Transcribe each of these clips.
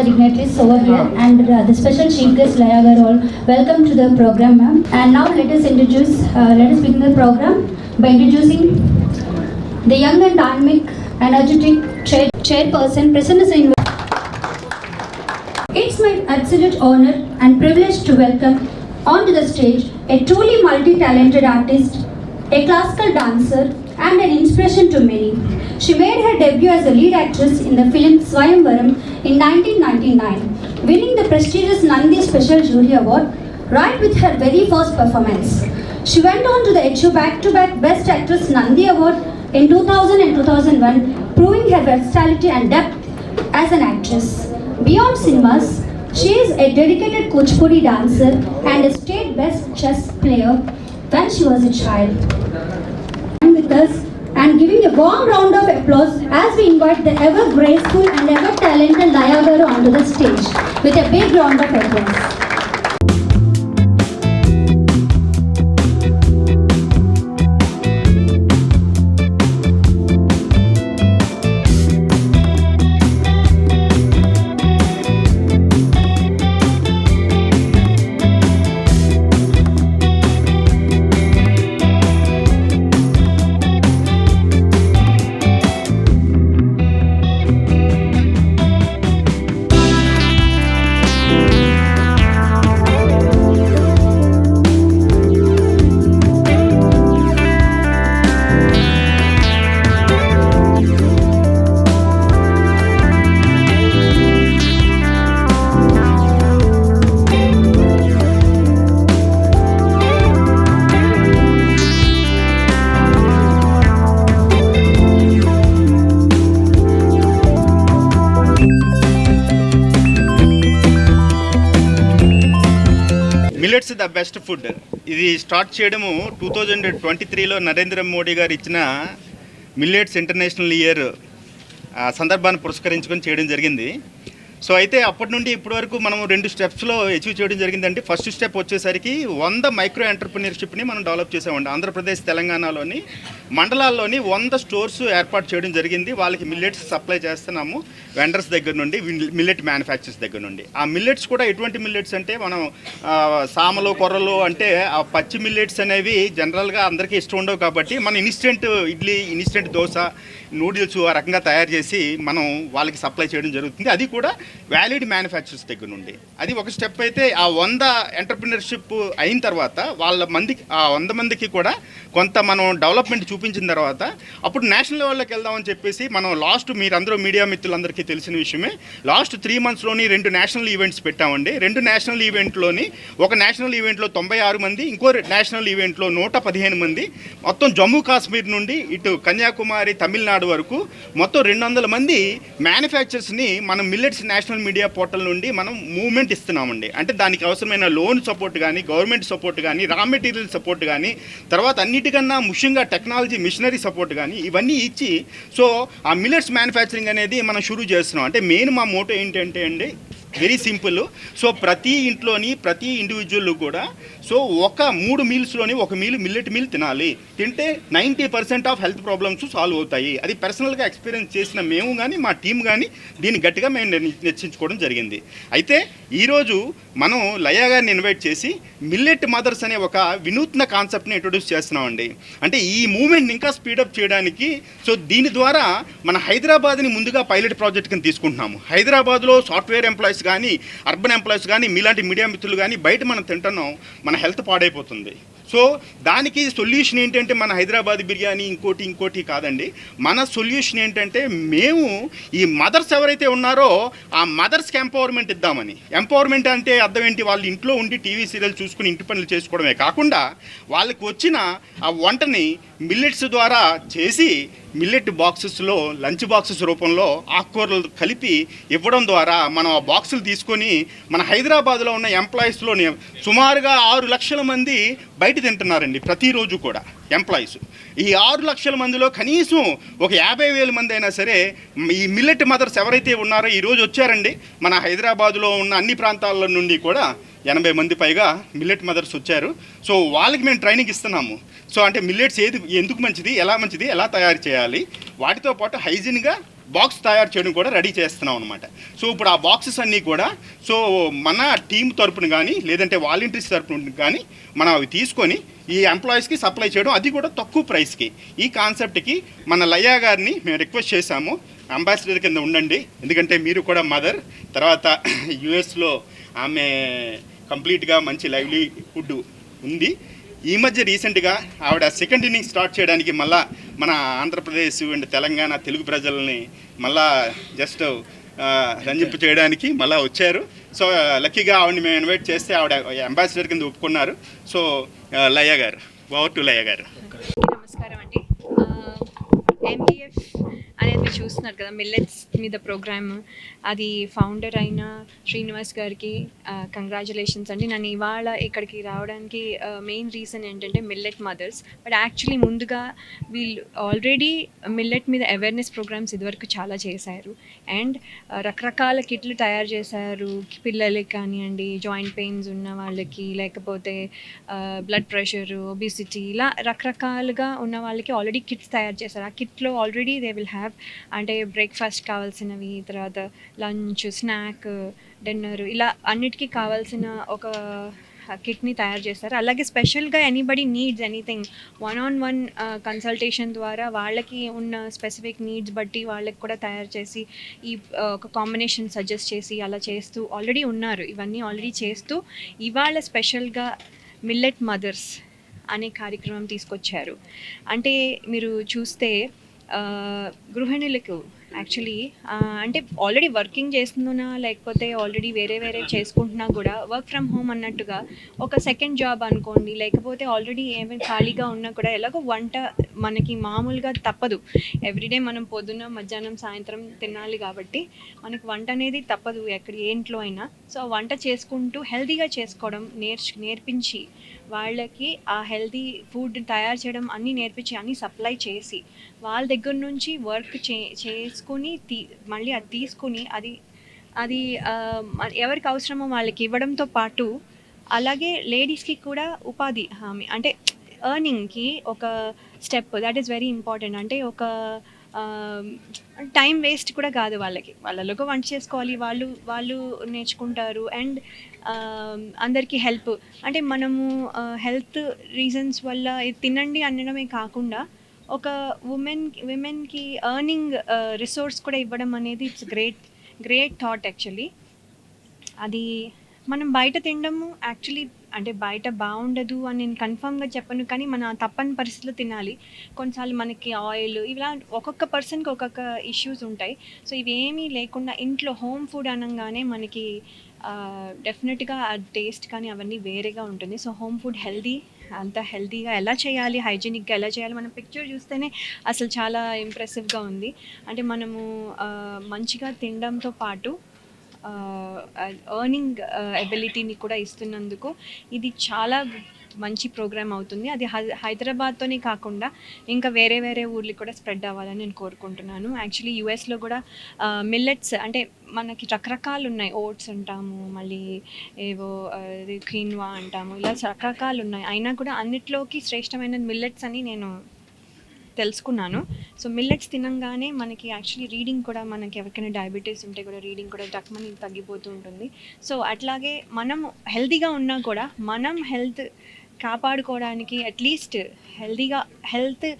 the dignitaries over here and uh, the special chief guest Laya Garwal. Welcome to the program ma'am. And now let us introduce, uh, let us begin the program by introducing the young and dynamic, energetic chair, chairperson, present is in. It's my absolute honor and privilege to welcome onto the stage a truly multi-talented artist, a classical dancer, and an inspiration to many. She made her debut as a lead actress in the film Swayamvaram in 1999, winning the prestigious Nandi Special Jury Award right with her very first performance. She went on to the HU back-to-back Best Actress Nandi Award in 2000 and 2001, proving her versatility and depth as an actress. Beyond cinemas, she is a dedicated Kuchipudi dancer and a state best chess player when she was a child. With us and giving a warm round of applause as we invite the ever graceful and ever talented Laya Garu onto the stage with a big round of applause. Millets the best food ఇది start చేయడము two thousand twenty త్రీలో నరేంద్ర మోడీ గారు ఇచ్చిన millets international year సందర్భాన్ని పురస్కరించుకొని చేయడం జరిగింది. So అయితే అప్పటి నుండి ఇప్పటి వరకు మనం రెండు స్టెప్స్లో అచీవ్ చేయడం జరిగిందంటే ఫస్ట్ స్టెప్ వచ్చేసరికి వంద మైక్రో ఎంటర్ప్రినర్షిప్ని మనం డెవలప్ చేసామండి. ఆంధ్రప్రదేశ్ తెలంగాణలోని మండలాల్లోని వంద స్టోర్స్ ఏర్పాటు చేయడం జరిగింది. వాళ్ళకి మిల్లెట్స్ సప్లై చేస్తున్నాము వెండర్స్ దగ్గర నుండి మిల్లెట్ మ్యానుఫ్యాక్చర్స్ దగ్గర నుండి. ఆ మిల్లెట్స్ కూడా ఎటువంటి మిల్లెట్స్ అంటే మనం సామలు కొర్రలు అంటే ఆ పచ్చి మిల్లెట్స్ అనేవి జనరల్గా అందరికీ ఇష్టం ఉండవు కాబట్టి మనం instant idli instant dosa noodles ఆ రకంగా తయారు చేసి మనం వాళ్ళకి సప్లై చేయడం జరుగుతుంది. అది కూడా వ్యాలిడ్ మ్యానుఫ్యాక్చర్స్ దగ్గర నుండి. అది ఒక స్టెప్ అయితే ఆ వంద ఎంటర్ప్రినర్షిప్ అయిన తర్వాత వాళ్ళ మందికి ఆ వంద మందికి కూడా కొంత మనం డెవలప్మెంట్ చూపించిన తర్వాత అప్పుడు నేషనల్ లెవెల్లోకి వెళ్దామని చెప్పేసి మనం లాస్ట్ మీరందరూ మీడియా మిత్రులందరికీ తెలిసిన విషయమే. లాస్ట్ త్రీ మంత్స్లోని రెండు నేషనల్ ఈవెంట్స్ పెట్టామండి. రెండు నేషనల్ ఈవెంట్లోని ఒక నేషనల్ ఈవెంట్లో తొంభై ఆరు మంది ఇంకో నేషనల్ ఈవెంట్లో నూట పదిహేను మంది. మొత్తం జమ్మూ కాశ్మీర్ నుండి ఇటు కన్యాకుమారి తమిళనాడు వరకు మొత్తం రెండు వందల మంది మ్యానుఫ్యాక్చర్స్ని మనం మిల్లెట్స్ నేషనల్ మీడియా పోర్టల్ నుండి మనం మూవ్మెంట్ ఇస్తున్నామండి. అంటే దానికి అవసరమైన లోన్ సపోర్ట్ కానీ గవర్నమెంట్ సపోర్ట్ కానీ రా మెటీరియల్ సపోర్ట్ కానీ తర్వాత అన్నిటికన్నా ముఖ్యంగా టెక్నాలజీ మిషనరీ సపోర్ట్ కానీ ఇవన్నీ ఇచ్చి సో ఆ మిల్లెట్స్ మ్యానుఫ్యాక్చరింగ్ అనేది మనం షురూ చేస్తున్నాం. అంటే మెయిన్ మా మోటో ఏంటంటే అండి వెరీ సింపుల్. సో ప్రతి ఇంట్లోని ప్రతి ఇండివిజువల్ కూడా సో ఒక మూడు మీల్స్లోని ఒక మీల్ మిల్లెట్ మీల్ తినాలి. తింటే ninety percent of health problems solve అవుతాయి. అది పర్సనల్గా ఎక్స్పీరియన్స్ చేసిన మేము కానీ మా టీం కానీ దీన్ని గట్టిగా మేము నిర్చించుకోవడం జరిగింది. అయితే ఈరోజు మనం లయా గారిని ఇన్వైట్ చేసి మిల్లెట్ మదర్స్ అనే ఒక వినూత్న కాన్సెప్ట్ని ఇంట్రొడ్యూస్ చేస్తున్నామండి. అంటే ఈ మూమెంట్ని ఇంకా స్పీడప్ చేయడానికి సో దీని ద్వారా మన హైదరాబాద్ని ముందుగా పైలట్ ప్రాజెక్ట్ కింద తీసుకుంటున్నాము. హైదరాబాద్లో సాఫ్ట్వేర్ ఎంప్లాయీస్ కానీ అర్బన్ ఎంప్లాయీస్ కానీ మీలాంటి మీడియా మిత్రులు కానీ బయట మనం తింటున్నాం మన హెల్త్ పాడైపోతుంది. సో దానికి సొల్యూషన్ ఏంటంటే మన హైదరాబాద్ బిర్యానీ ఇంకోటి ఇంకోటి కాదండి. మన సొల్యూషన్ ఏంటంటే మేము ఈ మదర్స్ ఎవరైతే ఉన్నారో ఆ మదర్స్కి ఎంపవర్మెంట్ ఇద్దామని. ఎంపవర్మెంట్ అంటే అర్థం ఏంటి? వాళ్ళు ఇంట్లో ఉండి టీవీ సీరియల్ చూసుకుని ఇంటి పనులు చేసుకోవడమే కాకుండా వాళ్ళకి వచ్చిన ఆ వంటని మిల్లెట్స్ ద్వారా చేసి మిల్లెట్ బాక్సెస్లో లంచ్ బాక్సెస్ రూపంలో ఆకుకూరలు కలిపి ఇవ్వడం ద్వారా మనం ఆ బాక్సులు తీసుకొని మన హైదరాబాద్లో ఉన్న ఎంప్లాయీస్లోని సుమారుగా ఆరు లక్షల మంది బయట తింటున్నారండి ప్రతిరోజు కూడా ఎంప్లాయీస్. ఈ ఆరు లక్షల మందిలో కనీసం ఒక యాభై వేల మంది అయినా సరే ఈ మిల్లెట్ మదర్స్ ఎవరైతే ఉన్నారో ఈరోజు వచ్చారండి మన హైదరాబాదులో ఉన్న అన్ని ప్రాంతాల నుండి కూడా ఎనభై మంది పైగా మిల్లెట్ మదర్స్ వచ్చారు. సో వాళ్ళకి మేము ట్రైనింగ్ ఇస్తున్నాము. సో అంటే మిల్లెట్స్ ఏది ఎందుకు మంచిది ఎలా మంచిది ఎలా తయారు చేయాలి వాటితో పాటు హైజీన్గా బాక్స్ తయారు చేయడం కూడా రెడీ చేస్తున్నాం అనమాట సో ఇప్పుడు ఆ బాక్సెస్ అన్నీ కూడా సో మన టీం తరపున కానీ లేదంటే వాలంటీర్స్ తరపున కానీ మనం అవి తీసుకొని ఈ ఎంప్లాయీస్కి సప్లై చేయడం అది కూడా తక్కువ ప్రైస్కి ఈ కాన్సెప్ట్కి మన లయ్యా గారిని మేము రిక్వెస్ట్ చేశాము. అంబాసిడర్ కింద ఉండండి. ఎందుకంటే మీరు కూడా మదర్ తర్వాత యుఎస్లో ఆమె కంప్లీట్గా మంచి లైవ్లీహుడ్ ఉంది. ఈ మధ్య రీసెంట్గా ఆవిడ సెకండ్ ఇన్నింగ్ స్టార్ట్ చేయడానికి మళ్ళా మన ఆంధ్రప్రదేశ్ అండ్ తెలంగాణ తెలుగు ప్రజల్ని మళ్ళా జస్ట్ రంజింపు చేయడానికి మళ్ళా వచ్చారు. సో లక్కీగా ఆవిడని మేము ఇన్వైట్ చేస్తే ఆవిడ అంబాసిడర్ కింద ఒప్పుకున్నారు. సో లయ్య గారు ఓవర్ టు లయ్య గారు. నమస్కారం అండి. ఎంబీఎఫ్ అనేది మీరు చూస్తున్నారు కదా మిల్లెట్స్ మీద ప్రోగ్రామ్ అది ఫౌండర్ అయిన శ్రీనివాస్ గారికి కంగ్రాచులేషన్స్ అండి. నన్ను ఇవాళ ఇక్కడికి రావడానికి మెయిన్ రీజన్ ఏంటంటే మిల్లెట్ మదర్స్ బట్ యాక్చువల్లీ ముందుగా వీళ్ళు ఆల్రెడీ మిల్లెట్ మీద అవేర్నెస్ ప్రోగ్రామ్స్ ఇదివరకు చాలా చేశారు. అండ్ రకరకాల కిట్లు తయారు చేశారు. పిల్లలకి కానివ్వండి జాయింట్ పెయిన్స్ ఉన్న వాళ్ళకి లేకపోతే బ్లడ్ ప్రెషర్ ఒబిసిటీ ఇలా రకరకాలుగా ఉన్న వాళ్ళకి ఆల్రెడీ కిట్స్ తయారు చేశారు. ఆ కిట్లో ఆల్రెడీ దే విల్ హ్యావ్ అంటే బ్రేక్ఫాస్ట్ కావాల్సినవి తర్వాత లంచ్ స్నాక్ డిన్నర్ ఇలా అన్నిటికీ కావాల్సిన ఒక కిట్ని తయారు చేస్తారు. అలాగే స్పెషల్గా anybody needs anything one on one consultation ద్వారా వాళ్ళకి ఉన్న స్పెసిఫిక్ నీడ్స్ బట్టి వాళ్ళకి కూడా తయారు చేసి ఈ ఒక కాంబినేషన్ సజెస్ట్ చేసి అలా చేస్తూ ఆల్రెడీ ఉన్నారు. ఇవన్నీ ఆల్రెడీ చేస్తూ ఇవాళ స్పెషల్గా మిల్లెట్ మదర్స్ అనే కార్యక్రమం తీసుకొచ్చారు. అంటే మీరు చూస్తే గృహిణులకు యాక్చువల్లీ అంటే ఆల్రెడీ వర్కింగ్ చేస్తున్నా లేకపోతే ఆల్రెడీ వేరే వేరే చేసుకుంటున్నా కూడా వర్క్ ఫ్రమ్ హోమ్ అన్నట్టుగా ఒక సెకండ్ జాబ్ అనుకోండి లేకపోతే ఆల్రెడీ ఏమైనా ఖాళీగా ఉన్నా కూడా ఎలాగో వంట మనకి మామూలుగా తప్పదు. ఎవ్రీడే మనం పొద్దున్న మధ్యాహ్నం సాయంత్రం తినాలి కాబట్టి మనకి వంట అనేది తప్పదు ఎక్కడ ఏ ఇంట్లో అయినా. సో వంట చేసుకుంటూ హెల్తీగా చేసుకోవడం నేర్చు నేర్పించి వాళ్ళకి ఆ హెల్దీ ఫుడ్ తయారు చేయడం అన్నీ నేర్పించి అన్నీ సప్లై చేసి వాళ్ళ దగ్గర నుంచి వర్క్ చే చేసుకుని తీ మళ్ళీ అది తీసుకుని అది అది ఎవరికి అవసరమో వాళ్ళకి ఇవ్వడంతో పాటు అలాగే లేడీస్కి కూడా ఉపాధి హామీ అంటే ఎర్నింగ్కి ఒక step that is very important అంటే ఒక టైం వేస్ట్ కూడా కాదు వాళ్ళకి. వాళ్ళలోగా వంట చేసుకోవాలి వాళ్ళు వాళ్ళు నేర్చుకుంటారు అండ్ అందరికీ హెల్ప్. అంటే మనము హెల్త్ రీజన్స్ వల్ల తినండి అనడమే కాకుండా ఒక ఉమెన్ విమెన్కి ఎర్నింగ్ రిసోర్స్ కూడా ఇవ్వడం అనేది it's great great thought actually. అది మనం బయట తినడము యాక్చువల్లీ అంటే బయట బాగుండదు అని నేను కన్ఫామ్గా చెప్పను కానీ మన తప్పని పరిస్థితులు తినాలి. కొన్నిసార్లు మనకి ఆయిల్ ఇలా ఒక్కొక్క పర్సన్కి ఒక్కొక్క ఇష్యూస్ ఉంటాయి. సో ఇవేమీ లేకుండా ఇంట్లో హోమ్ ఫుడ్ అనగానే మనకి డెఫినెట్గా ఆ టేస్ట్ కానీ అవన్నీ వేరేగా ఉంటుంది. సో హోమ్ ఫుడ్ హెల్దీ అంత హెల్తీగా ఎలా చేయాలి హైజీనిక్గా ఎలా చేయాలి మనం పిక్చర్ చూస్తేనే అసలు చాలా ఇంప్రెసివ్గా ఉంది. అంటే మనము మంచిగా తినడంతో పాటు ఎర్నింగ్ ఎబిలిటీని కూడా ఇస్తున్నందుకు ఇది చాలా మంచి ప్రోగ్రామ్ అవుతుంది. అది హై- హైదరాబాద్తోనే కాకుండా ఇంకా వేరే వేరే ఊర్లు కూడా స్ప్రెడ్ అవ్వాలని నేను కోరుకుంటున్నాను. యాక్చువల్లీ యూఎస్లో కూడా మిల్లెట్స్ అంటే మనకి రకరకాలు ఉన్నాయి. ఓట్స్ అంటాము మళ్ళీ ఏవో క్వీన్వా అంటాము ఇలా రకరకాలు ఉన్నాయి. అయినా కూడా అన్నిట్లోకి శ్రేష్టమైన మిల్లెట్స్ అని నేను తెలుసుకున్నాను. సో మిల్లెట్స్ తినంగానే మనకి యాక్చువల్లీ రీడింగ్ కూడా మనకి ఎవరికైనా డయాబెటీస్ ఉంటే కూడా రీడింగ్ కూడా డక్మని తగ్గిపోతూ ఉంటుంది. సో అట్లాగే మనం హెల్తీగా ఉన్నా కూడా మనం హెల్త్ కాపాడుకోవడానికి అట్లీస్ట్ హెల్తీగా హెల్త్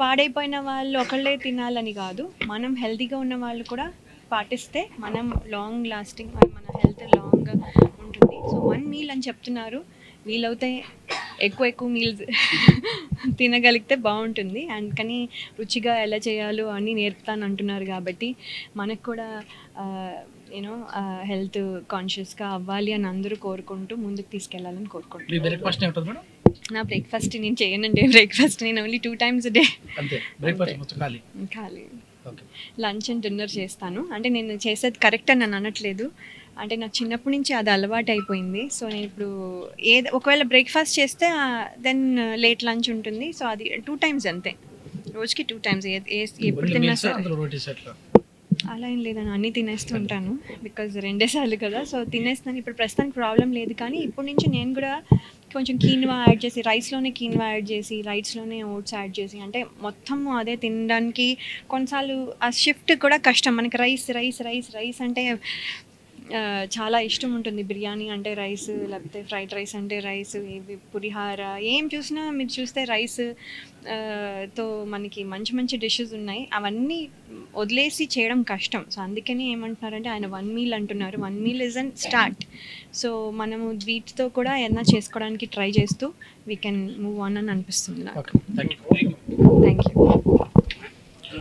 పాడైపోయిన వాళ్ళు ఒకళ్ళే తినాలని కాదు. మనం హెల్తీగా ఉన్న వాళ్ళు కూడా పాటిస్తే మనం లాంగ్ లాస్టింగ్ మన హెల్త్ లాంగ్గా ఉంటుంది. సో వన్ మీల్ అని చెప్తున్నారు. వీలవుతే ఎక్కువ ఎక్కువ మీల్స్ తినగలిగితే బాగుంటుంది. అండ్ కానీ రుచిగా ఎలా చేయాలో అని నేర్పుతాను అంటున్నారు కాబట్టి మనకు కూడా యూనో హెల్త్ కాన్షియస్గా అవ్వాలి అని అందరూ కోరుకుంటూ ముందుకు తీసుకెళ్ళాలని కోరుకుంటున్నాను. నా బ్రేక్ఫాస్ట్ నేను చేయనండి. బ్రేక్ఫాస్ట్ నేను ఓన్లీ టూ టైమ్స్ డే అంతే. బ్రేక్ఫాస్ట్ మొత్తం ఖాళీ? లంచ్ అండ్ డిన్నర్ చేస్తాను. అంటే నేను చేసేది కరెక్ట్ అని నేను అనట్లేదు. అంటే నాకు చిన్నప్పటి నుంచి అది అలవాటు అయిపోయింది. సో నేను ఇప్పుడు ఏది ఒకవేళ బ్రేక్ఫాస్ట్ చేస్తే దెన్ లేట్ లంచ్ ఉంటుంది. సో అది టూ టైమ్స్ అంతే. రోజుకి టూ టైమ్స్ ఎప్పుడు ఓన్లీ తిన్నా సరే. అలా ఏం లేదని అన్నీ తినేస్తూ ఉంటాను. బికాజ్ రెండేసార్లు కదా సో తినేస్తాను. ఇప్పుడు ప్రస్తుతానికి ప్రాబ్లం లేదు కానీ ఇప్పటి నుంచి నేను కూడా కొంచెం కీన్వా యాడ్ చేసి రైస్లోనే కీన్వా యాడ్ చేసి రైస్లోనే ఓట్స్ యాడ్ చేసి అంటే మొత్తం అదే తినడానికి కొన్నిసార్లు ఆ షిఫ్ట్ కూడా కష్టం. మనకి రైస్ రైస్ రైస్ రైస్ అంటే చాలా ఇష్టం ఉంటుంది బిర్యానీ అంటే రైస్ లేకపోతే ఫ్రైడ్ రైస్ అంటే రైస్ ఇవి పులిహార ఏం చూసినా మీరు చూస్తే రైస్తో మనకి మంచి మంచి డిషెస్ ఉన్నాయి. అవన్నీ వదిలేసి చేయడం కష్టం. సో అందుకని ఏమంటున్నారంటే ఆయన వన్ మీల్ అంటున్నారు. One meal is an start. So మనము వీటితో కూడా ఏదైనా చేసుకోవడానికి ట్రై చేస్తూ వీ కెన్ మూవ్ ఆన్ అని అనిపిస్తుంది నాకు. Thank you